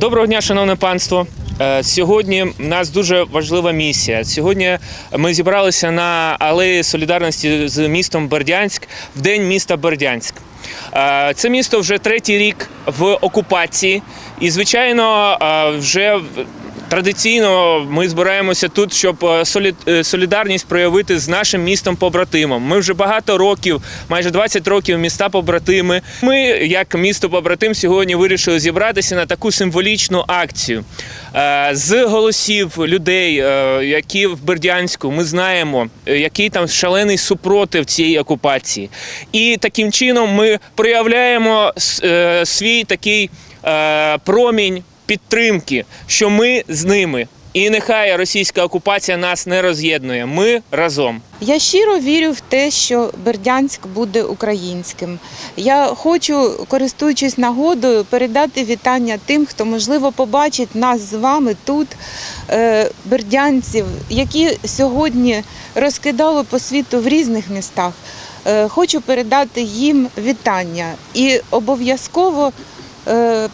Доброго дня, шановне панство. Е, Сьогодні в нас дуже важлива місія. Сьогодні ми зібралися на алеї солідарності з містом Бердянськ в день міста Бердянськ. Е, Це місто вже третій рік в окупації, і звичайно, е, вже Традиційно ми збираємося тут, щоб е, е, солідарність проявити з нашим містом побратимом. Ми вже багато років, майже 20 років міста побратими. Ми, як місто побратим, сьогодні вирішили зібратися на таку символічну акцію. Е, З голосів людей, які в Бердянську, ми знаємо, який там шалений супротив цієї окупації. І таким чином ми проявляємо свій такий промінь підтримки, що ми з ними. І нехай російська окупація нас не роз'єднує. Ми разом. Я щиро вірю в те, що Бердянськ буде українським. Я хочу, користуючись нагодою, передати вітання тим, хто можливо побачить нас з вами тут, е, бердянців, які сьогодні розкидали по світу в різних містах. Е, Хочу передати їм вітання і обов'язково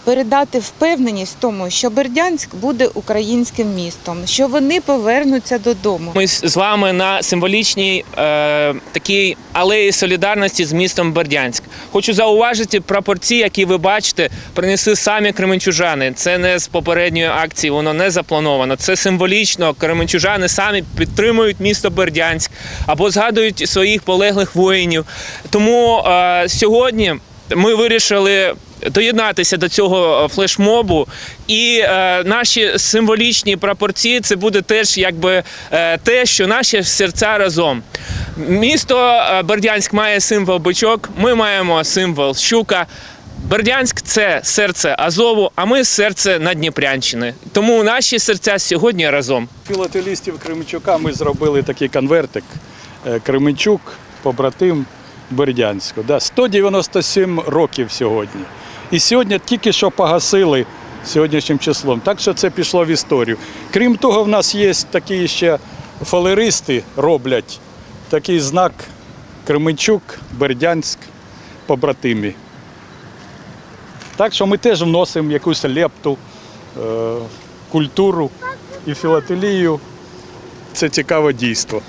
передати впевненість в тому, що Бердянськ буде українським містом, що вони повернуться додому. Ми з з вами на символічній е, такій алеї солідарності з містом Бердянськ. Хочу зауважити прапорці, які ви бачите, принесли самі кременчужани. Це не з попередньої акції, воно не заплановано. Це символічно. Кременчужани самі підтримують місто Бердянськ або згадують своїх полеглих воїнів. Тому е, сьогодні ми вирішили доєднатися до цього е, флешмобу. І е, наші символічні прапорці це буде теж якби е, те, що наші серця разом. Місто е, Бердянськ має символ бичок, ми маємо символ щука. Бердянськ це серце Азову, а ми серце Надніпрянщини. Тому наші серця сьогодні разом. Філателістів Кременчука ми зробили такий конвертик. е, Кременчук, побратим Бердянську. Да, 197 років сьогодні. І сьогодні тільки що погасили сьогоднішнім числом. Так що це пішло в історію. Крім того, в нас є такі ще фалеристи роблять такий знак Кременчук, Бердянськ, побратимі. Так що ми теж вносимо якусь лепту, е, культуру і філателію. Це цікаве дійство.